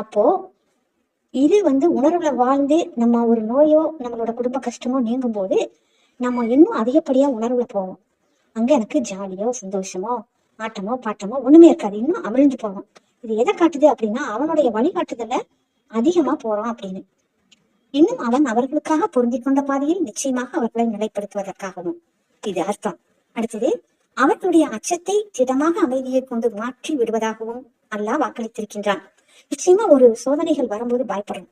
அப்போ இது வந்து உணர்வுல வாழ்ந்து நம்ம ஒரு நோயோ நம்மளோட குடும்ப கஷ்டமோ நீங்கும் போது நம்ம இன்னும் அதிகப்படியா உணர்வுல போவோம். அங்க எனக்கு ஜாலியோ சந்தோஷமோ ஆட்டமோ பாட்டமோ ஒண்ணுமே இருக்காது. இன்னும் அமிழ்ந்து போவோம். இது எதை காட்டுது அப்படின்னா அவனுடைய வழிகாட்டுதல அதிகமா போறான் அப்படின்னு. இன்னும் அவன் அவர்களுக்காக பொருந்தி கொண்ட பாதையில் நிச்சயமாக அவர்களை நிலைப்படுத்துவதற்காகவும். இது அர்த்தம். அடுத்தது அவர்களுடைய அச்சத்தை திடமாக அமைதியை கொண்டு மாற்றி விடுவதாகவும் அல்லாஹ் வாக்களித்திருக்கின்றான். நிச்சயமா ஒரு சோதனைகள் வரும்போது பயப்படுறோம்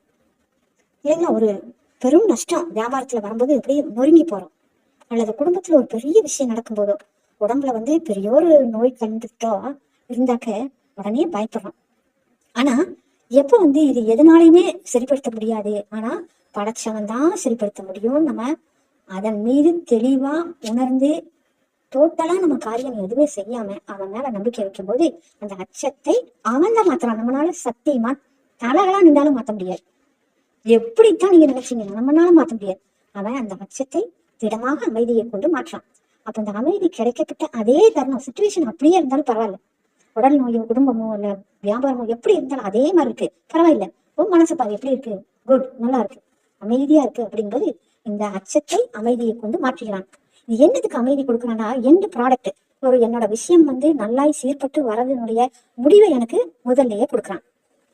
இல்லைங்களா? ஒரு பெரும் நஷ்டம் வியாபாரத்துல வரும்போது அப்படியே நொறுங்கி போறோம். அல்லது குடும்பத்துல ஒரு பெரிய விஷயம் நடக்கும்போதோ உடம்புல வந்து பெரிய ஒரு நோய் கண்டுட்டோ இருந்தாக்க உடனே பயப்படுறோம் ஆனா எப்ப வந்து இது எதனாலையுமே சரிப்படுத்த முடியாது. ஆனா படைச்சவன் தான் சரிப்படுத்த முடியும் நம்ம அதன் மீது தெளிவா உணர்ந்து டோட்டலா நம்ம காரியம் எதுவுமே செய்யாம அவன் மேல நம்பிக்கை வைக்கும்போது அந்த அச்சத்தை அவன் தான் மாத்திரம் நம்மளால சத்தியமா தலைகளா நின்றாலும் மாத்த முடியாது. எப்படித்தான் நீங்க நினைச்சீங்க நம்மளால மாத்த முடியாது. அவன் அந்த அச்சத்தை திடமாக அமைதியை கொண்டு மாற்றான். அப்ப அந்த அமைதி கிடைக்கப்பட்ட அதே தருணம் சுச்சுவேஷன் அப்படியே இருந்தாலும் பரவாயில்ல. உடல் நோயோ குடும்பமோ இல்ல வியாபாரமோ எப்படி இருந்தாலும் அதே மாதிரி இருக்கு. பரவாயில்ல. உன் மனசு பாரு எப்படி இருக்கு? குட் நல்லா இருக்கு. அமைதியா இருக்கு அப்படிங்கும்போது இந்த அச்சத்தை அமைதியை கொண்டு மாற்றுகிறான் என்னதுக்கு அமைதி கொடுக்குறான்னா எந்த ப்ராடக்ட் ஒரு என்னோட விஷயம் வந்து நல்லாய் சீர்பட்டு வரதுனுடைய முடிவை எனக்கு முதல்லயே கொடுக்குறான்.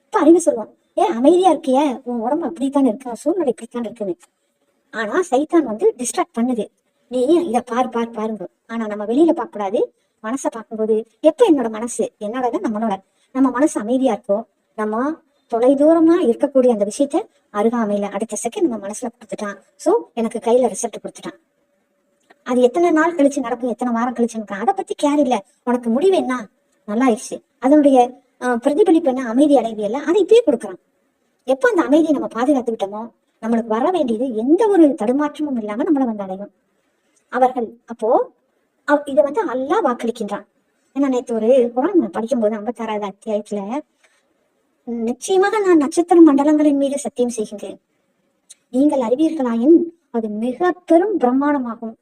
இப்ப அறிவு சொல்லுவோம் ஏன் அமைதியா இருக்கிய? உன் உடம்பு அப்படித்தான் இருக்கு? சூழ்நிலை இப்படித்தான் இருக்குன்னு. ஆனா சைத்தான் வந்து டிஸ்ட்ராக்ட் பண்ணுது. நீ இதை பார் பார் பாருங்க. ஆனா நம்ம வெளியில பார்க்க கூடாது மனசை பார்க்கும்போது எப்ப என்னோட மனசு? என்னோட நம்மளோட. நம்ம மனசு அமைதியா இருக்கோ? நம்ம தொலை தூரமா இருக்கக்கூடிய அந்த விஷயத்த அருகாமையில அடுத்த செகண்ட் நம்ம மனசுல கொடுத்துட்டான். சோ எனக்கு கையில ரிசல்ட் கொடுத்துட்டான். அது எத்தனை நாள் கழிச்சு நடக்கும் எத்தனை வாரம் கழிச்சு நடக்கும் அதை பத்தி கேர் இல்ல. உனக்கு முடிவு என்ன? நல்லா ஆயிடுச்சு அதனுடைய ஆஹ், பிரதிபலிப்பு என்ன? அமைதி அடைவியல்ல அதை இப்பயே கொடுக்குறான். எப்ப அந்த அமைதியை நம்ம பாதுகாத்து விட்டோமோ நம்மளுக்கு வர வேண்டியது எந்த ஒரு தடுமாற்றமும் இல்லாம நம்மளை வந்து அடையும். அவர்கள் அப்போ இதை வந்து அல்லாஹ் வாக்களிக்கின்றான். ஏன்னா நேத்து ஒரு குரான் படிக்கும்போது ஐம்பத்தாறாவது அத்தியாயத்துல நிச்சயமாக நான் நட்சத்திர மண்டலங்களின் மீது சத்தியம் செய்கின்றேன். நீங்கள் அறிவீர்களாயின் அது மிக பெரும் பிரம்மாண்டமாகும்.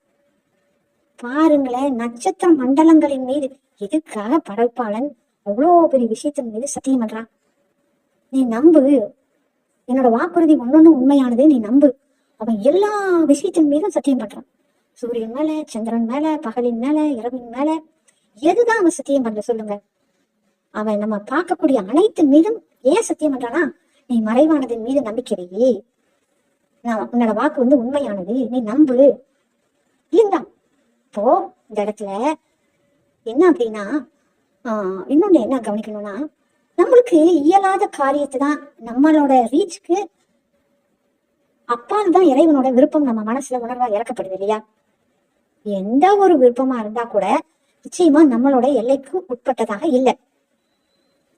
பாருங்களேன் நட்சத்திர மண்டலங்களின் மீது எதுக்காக படைப்பாளன் அவ்வளோ பெரிய விஷயத்தின் மீது சத்தியம் பண்றான்? நீ நம்பு. என்னோட வாக்குறுதி ஒன்னொன்னு உண்மையானது நீ நம்பு. அவன் எல்லா விஷயத்தின் மீதும் சத்தியம் பண்றான். சூரியன் மேல சந்திரன் மேல பகலின் மேல இரவின் மேல எதுதான் அவன் சத்தியம் பண்ற சொல்லுங்க. அவன் நம்ம பார்க்கக்கூடிய அனைத்தின் மீதும் ஏன் சத்தியம் பண்றானா? நீ மறைவானதின் மீது நம்பிக்கையே நான் உன்னோட வாக்கு வந்து உண்மையானது. நீ நம்பு. இருந்தான் இப்போ இந்த இடத்துல என்ன அப்படின்னா ஆஹ் இன்னொன்னு என்ன கவனிக்கணும்னா நம்மளுக்கு இயலாத காரியத்தை தான் நம்மளோட ரீச்க்கு அப்பால் தான் இறைவனோட விருப்பம் நம்ம மனசுல உணர்வா இறக்கப்படுது இல்லையா? எந்த ஒரு விருப்பமா இருந்தா கூட நிச்சயமா நம்மளோட எல்லைக்கு உட்பட்டதாக இல்லை.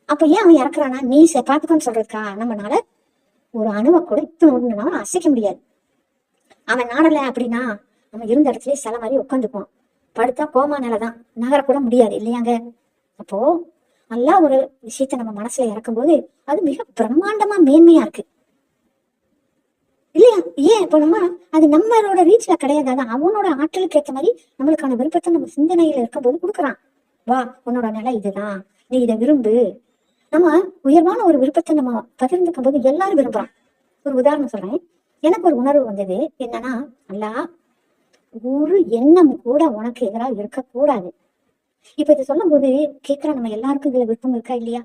அப்ப ஏன் அவன் இறக்குறானா நீ சே- பாத்துக்கோன்னு சொல்றதுக்கா? நம்மனால ஒரு அணுவை கூட இத்தனை அசைக்க முடியாது. அவன் நாடல அப்படின்னா நம்ம இருந்த இடத்துல சில மாதிரி உட்காந்துப்போம் படுத்தா கோமா நிலைதான். நகரக்கூட முடியாது இல்லையாங்க? அப்போ நல்லா ஒரு விஷயத்த நம்ம மனசுல இறக்கும்போது அது மிக பிரம்மாண்டமா மேன்மையா இருக்கு. இல்லையா? ஏன் இப்போ நம்ம அது நம்மளோட ரீச்ல கிடையாது. அதான் அவனோட ஆற்றலுக்கு ஏற்ற மாதிரி நம்மளுக்கான விருப்பத்தை நம்ம சிந்தனையில இருக்கும்போது கொடுக்குறான். வா உன்னோட நிலை இதுதான். நீ இதை விரும்பு. நம்ம உயர்வான ஒரு விருப்பத்தை நம்ம பகிர்ந்துக்கும் போது எல்லாரும் விரும்புறான் ஒரு உதாரணம் சொல்றேன். எனக்கு ஒரு உணர்வு வந்தது. என்னன்னா நல்லா ஒரு எண்ணம் கூட உனக்கு எதிராக இருக்கக்கூடாது. இப்ப இதை சொல்லும் போது கேட்கிற நம்ம எல்லாருக்கும் இதுல விருப்பம் இருக்கா இல்லையா?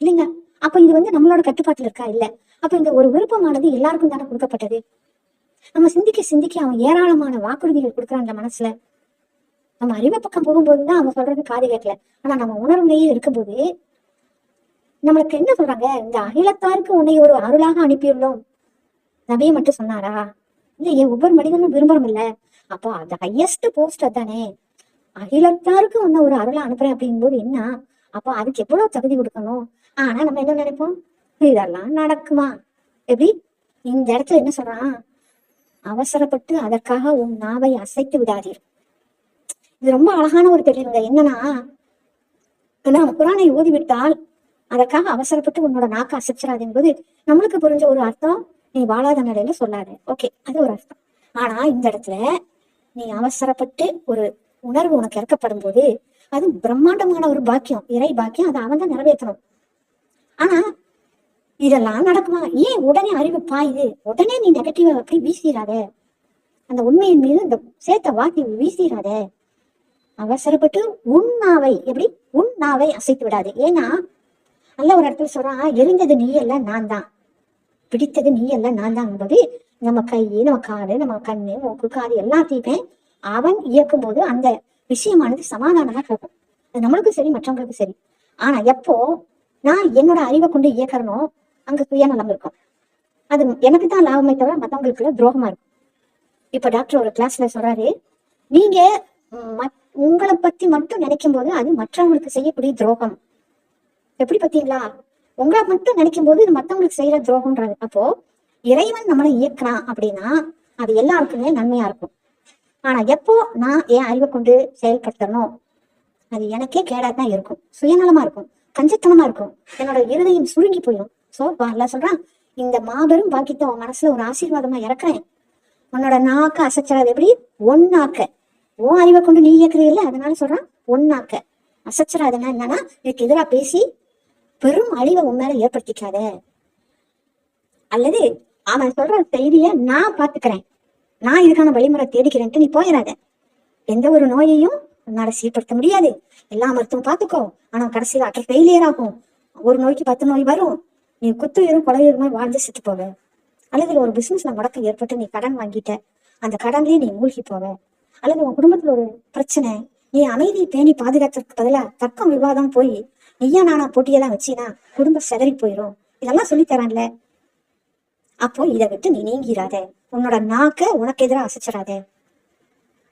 இல்லைங்க. அப்ப இது வந்து நம்மளோட கட்டுப்பாட்டுல இருக்கா? இல்ல. அப்ப இந்த ஒரு விருப்பமானது எல்லாருக்கும் தானே கொடுக்கப்பட்டது? நம்ம சிந்திக்க சிந்திக்க அவன் ஏராளமான வாக்குறுதிகள் கொடுக்குறான் அந்த மனசுல. நம்ம அறிவு பக்கம் போகும்போதுதான் அவன் சொல்றது காது கேட்கல. ஆனா நம்ம உணர்வுலயே இருக்கும்போது நம்மளுக்கு என்ன சொல்றாங்க? இந்த அகிலத்தாருக்கு உன்னை ஒரு அருளாக அனுப்பியுள்ளோம். நபியை மட்டும் சொன்னாரா? இல்லையே ஒவ்வொரு மனிதனும் விரும்புறோம் இல்ல அப்போ அந்த ஹையஸ்ட் போஸ்ட் அதானே? அகிலத்தாருக்கு உன்ன ஒரு அருளை அனுப்புறேன் அப்படிங்கும்போது என்ன? அப்போ அதுக்கு எவ்வளவு தகுதி கொடுக்கணும்? ஆனா நம்ம என்ன நினைப்போம்? இதெல்லாம் நடக்குமா? எப்படி? இந்த இடத்துல என்ன சொல்றான்? அவசரப்பட்டு அதற்காக உன் நாவை அசைத்து விடாதீர். இது ரொம்ப அழகான ஒரு தெளிவுங்க. என்னன்னா நாம் குரானை ஓதிவிட்டால் அதற்காக அவசரப்பட்டு உன்னோட நாக்கை அசைச்சிடாது என்பது நம்மளுக்கு புரிஞ்ச ஒரு அர்த்தம். நீ வாழாத நிலையில சொல்லாத. ஓகே அது ஒரு அர்த்தம். ஆனா இந்த இடத்துல நீ அவசரப்பட்டு ஒரு உணர்வு உனக்கு இறக்கப்படும் போது அது பிரம்மாண்டமான ஒரு பாக்கியம் இறை பாக்கியம் அதை அவன் தான் நிறைவேற்றணும். ஆனா இதெல்லாம் நடக்குமா? ஏன் உடனே அறிவு பாயுது? உடனே நீ நெகட்டிவா அப்படி வீசிடாத அந்த உண்மையின் மீது இந்த சேர்த்த வாக்கி வீசிடாத அவசரப்பட்டு உன் நாவை எப்படி? உன் நாவை அசைத்து விடாது. ஏன்னா நல்ல ஒரு இடத்துல சொல்றான் எரிந்தது நீ அல்ல நான் தான் பிடித்தது நீ அல்ல நான் தான் என்பது நம்ம கை நம்ம காடு நம்ம கண்ணு மூக்கு காது எல்லாத்தையுமே அவன் இயக்கும் போது அந்த விஷயமானது சமாதானமா போகும். அது நம்மளுக்கும் சரி மற்றவங்களுக்கும் சரி. ஆனா எப்போ நான் என்னோட அறிவை கொண்டு இயக்கறனோ அங்க சுயநலம் இருக்கும். அது எனக்கு தான் லாபமே தவிர மத்தவங்களுக்குள்ள துரோகமா இருக்கும். இப்ப டாக்டர் ஒரு கிளாஸ்ல சொல்றாரு நீங்க மத்- உங்களை பத்தி மட்டும் நினைக்கும் போது அது மற்றவங்களுக்கு செய்யக்கூடிய துரோகம். எப்படி பாத்தீங்களா? உங்களை மட்டும் நினைக்கும் போது இது மத்தவங்களுக்கு செய்யற துரோகம்ன்றாரு அப்போ இறைவன் நம்மளை இயக்குறான் அப்படின்னா அது எல்லாருக்குமே நன்மையா இருக்கும். ஆனா எப்போ நான் என் அறிவை கொண்டு செயல்படுத்தணும் அது எனக்கே கேடா தான் இருக்கும். சுயநலமா இருக்கும். கஞ்சத்தனமா இருக்கும். என்னோட இருதயம் சுருங்கி போயிடும். சோ அல்ல சொல்றான் இந்த மாபெரும் பாக்கியத்தை உன் மனசுல ஒரு ஆசீர்வாதமா இறக்குறேன். உன்னோட நாக்க அசைச்சாது எப்படி? ஒன்னாக்க உன் அறிவை கொண்டு நீ இயக்குறீல்ல அதனால சொல்றான் ஒன்னாக்க அசைச்சிடாதுன்னா என்னன்னா இதுக்கு எதிரா பேசி பெரும் அழிவை உன் மேல ஏற்படுத்திக்காத. அல்லது அவன் சொல்ற செய்திய நான் பாத்துக்கிறேன் நான் இதுக்கான வழிமுறை தேடிக்கிறேன்ட்டு நீ போயிடாத எந்த ஒரு நோயையும் உன்னால சீர்படுத்த முடியாது. எல்லா மருத்துவம் பார்த்துக்கோ. ஆனா கடைசியில அற்ற ஃபெயிலியர் ஆகும். ஒரு நோய்க்கு பத்து நோய் வரும். நீ குத்துயிரும் கொலையுருமா வாழ்ந்து செத்து போவ. அல்லது ஒரு பிசினஸ்ல முடக்கம் ஏற்பட்டு நீ கடன் வாங்கிட்ட. அந்த கடன்லயே நீ மூழ்கி போவ. அல்லது உன் குடும்பத்துல ஒரு பிரச்சனை. நீ அமைதியை பேணி பாதுகாத்ததுக்கு பதிலாக தர்க்கம் விவாதம் போய் நீயா நானா போட்டியெல்லாம் வச்சினா? குடும்பம் சிதறி போயிடும் இதெல்லாம் சொல்லி தரான்ல. அப்போ இதை விட்டு நீ நீங்கிறாத உன்னோட நாக்க உனக்கு எதிராக அசைச்சிடாத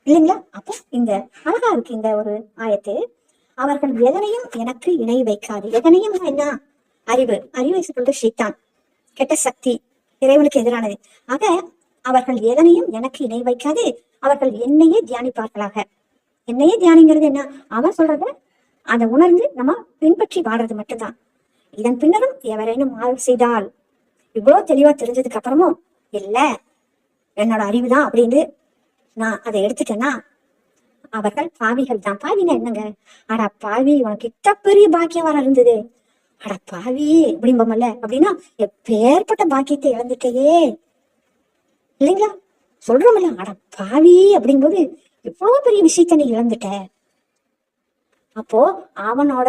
இல்லைங்களா? அப்போ இந்த அழகா இருக்கு இந்த ஒரு ஆயத்து அவர்கள் எதனையும் எனக்கு இணை வைக்காது. எதனையும் என்ன? அறிவு. அறிவை சொல்றது ஷைத்தான் கெட்ட சக்தி. இறைவனுக்கு எதிரானது. ஆக அவர்கள் எதனையும் எனக்கு இணை வைக்காது. அவர்கள் என்னையே தியானிப்பார்களாக. என்னையே தியானிங்கிறது என்ன? அவன் சொல்றத அதை உணர்ந்து நம்ம பின்பற்றி வாடுறது மட்டும்தான். இதன் பின்னரும் எவரேனும் ஆள் செய்தால் இவ்வளவு தெளிவா தெரிஞ்சதுக்கு அப்புறமும் இல்ல என்னோட அறிவுதான் அப்படின்னு நான் அதை எடுத்துட்டேன்னா அவர்கள் பாவிகள் தான். பாவினா என்னங்க? அட பாவி உனக்கு இத்த பெரிய பாக்கியம் வர இருந்தது. அட பாவி அப்படிம்பமல்ல. அப்படின்னா எப்பேற்பட்ட பாக்கியத்தை இழந்துட்டேயே. இல்லைங்களா? சொல்றோம்ல அட பாவி அப்படிங்கும்போது எவ்வளவு பெரிய விஷயத்தை நீ இழந்துட்ட. அப்போ அவனோட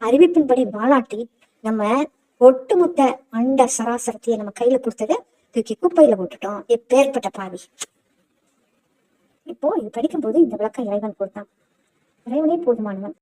அறிவிப்பின்படி பாலாட்டி நம்ம ஒட்டுமொத்த அண்ட சராசரத்தையை நம்ம கையில கொடுத்ததை தூக்கி குப்பையில போட்டுட்டோம். எப்பேற்பட்ட பாவி. இப்போ இது படிக்கும்போது இந்த விளக்கம் இறைவன் கொடுத்தான். இறைவனே போதுமானவன்.